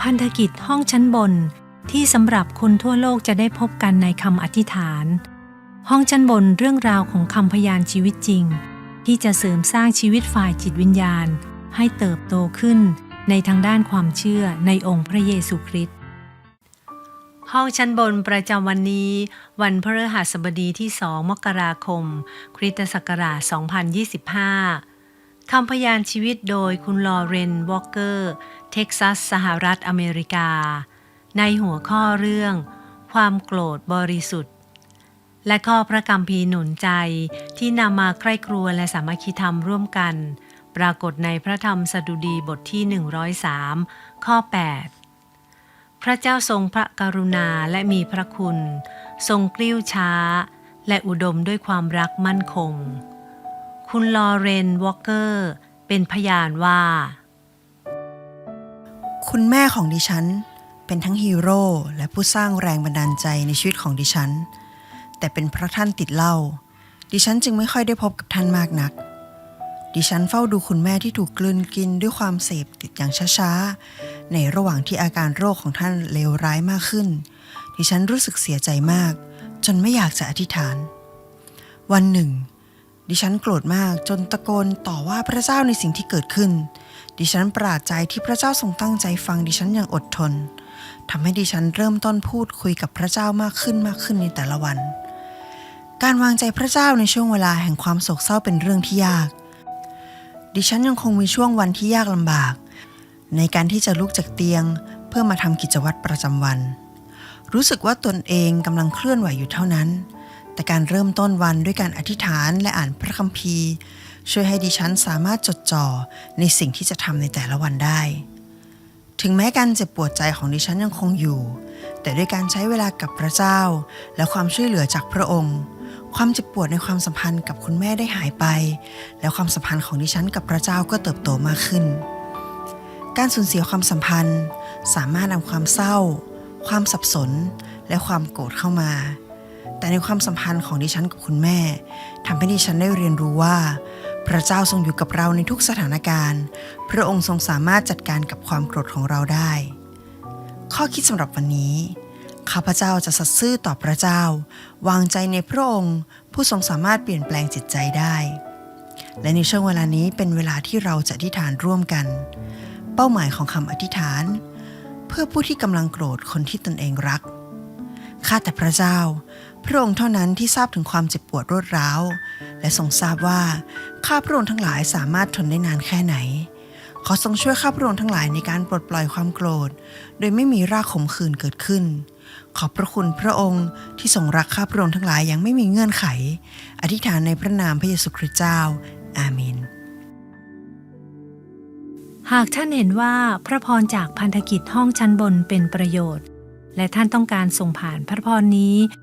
พันธกิจห้องชั้นบนที่สำหรับคนทั่วโลกจะได้พบกันในคำอธิษฐาน ห้องชั้นบนเรื่องราวของคำพยานชีวิตจริง ที่จะเสริมสร้างชีวิตฝ่ายจิตวิญญาณ ให้เติบโตขึ้นในทางด้านความเชื่อในองค์พระเยซูคริสต์ห้องชั้นบนประจำวันนี้ วันพฤหัสบดีที่2มกราคม คริสตศักราช 2025คำพยานชีวิตโดยคุณลอเรนวอลเกอร์ เท็กซัส สหรัฐอเมริกา ในหัวข้อเรื่อง ความโกรธบริสุทธิ์ และข้อพระกัมภีร์หนุนใจที่นำมาใคร่ครัวและสามัคคีธรรมร่วมกัน ปรากฏในพระธรรมสดุดีบทที่ 103 ข้อ 8 พระเจ้าทรงพระกรุณาและมีพระคุณ ทรงกลิ้วช้า และอุดมด้วยความรักมั่นคง คุณลอเรนวอลเกอร์ เป็นพยานว่า คุณแม่ของดิฉัน เป็นทั้งฮีโร่และผู้สร้างแรงบันดาลใจในชีวิตของดิฉัน แต่เป็นเพราะท่านติดเหล้าดิฉันจึงไม่ค่อยได้พบกับท่านมากนัก ดิฉันเฝ้าดูคุณแม่ที่ถูกกลืนกินด้วยความเสพติดอย่างช้าๆ ในระหว่างที่อาการโรคของท่านเลวร้ายมากขึ้น ดิฉันรู้สึกเสียใจมาก จนไม่อยากจะอธิษฐาน วันหนึ่ง ดิฉันโกรธมากจนตะโกนต่อว่าพระเจ้าในสิ่งที่เกิดขึ้น ดิฉันประหลาดใจที่พระเจ้าทรงตั้งใจฟังดิฉันอย่างอดทนทำให้ดิฉันเริ่มต้นพูดคุยกับพระเจ้ามากขึ้นมากขึ้นในแต่ละวัน การวางใจพระเจ้าในช่วงเวลาแห่งความโศกเศร้าเป็นเรื่องที่ยาก ดิฉันยังคงมีช่วงวันที่ยากลำบาก ในการที่จะลุกจากเตียง เพื่อมาทำกิจวัตรประจำวัน รู้สึกว่าตนเองกำลังเคลื่อนไหวอยู่เท่านั้น แต่การเริ่มต้นวันด้วยการอธิษฐานและอ่านพระคัมภีร์ ช่วยให้ดิฉันสามารถจดจ่อในสิ่งที่จะทำในแต่ละวันได้ ถึงแม้การเจ็บปวดใจของดิฉันยังคงอยู่ แต่ด้วยการใช้เวลากับพระเจ้า และความช่วยเหลือจากพระองค์ ความเจ็บปวดในความสัมพันธ์กับคุณแม่ได้หายไป และความสัมพันธ์ของดิฉันกับพระเจ้าก็เติบโตมากขึ้น การสูญเสียความสัมพันธ์ สามารถนำความเศร้า ความสับสน และความโกรธเข้ามาแต่ในความสัมพันธ์ของดิฉันกับคุณแม่ทำให้ดิฉันได้เรียนรู้ว่า พระเจ้าทรงอยู่กับเราในทุกสถานการณ์ พระองค์ทรงสามารถจัดการกับความโกรธของเราได้ ข้อคิดสำหรับวันนี้ ข้าพเจ้าจะสัตย์ซื่อต่อพระเจ้า วางใจในพระองค์ ผู้ทรงสามารถเปลี่ยนแปลงจิตใจได้ และในช่วงเวลานี้เป็นเวลาที่เราจะอธิษฐานร่วมกัน เป้าหมายของคำอธิษฐาน เพื่อผู้ที่กำลังโกรธคนที่ตนเองรักข้าแต่พระเจ้า พระองค์เท่านั้นที่ทราบถึงความเจ็บปวดรวดร้าว และทรงทราบว่าข้าพระองค์ทั้งหลายสามารถทนได้นานแค่ไหน ขอทรงช่วยข้าพระองค์ทั้งหลายในการปลดปล่อยความโกรธ โดยไม่มีรากขมขื่นเกิดขึ้น ขอบพระคุณพระองค์ที่ทรงรักข้าพระองค์ทั้งหลายอย่างไม่มีเงื่อนไข อธิษฐานในพระนามพระเยซูคริสต์เจ้า อาเมนหากท่านเห็นว่าพระพรจากพันธกิจห้องชั้นบนเป็นประโยชน์ และท่านต้องการส่งผ่านพระพรนี้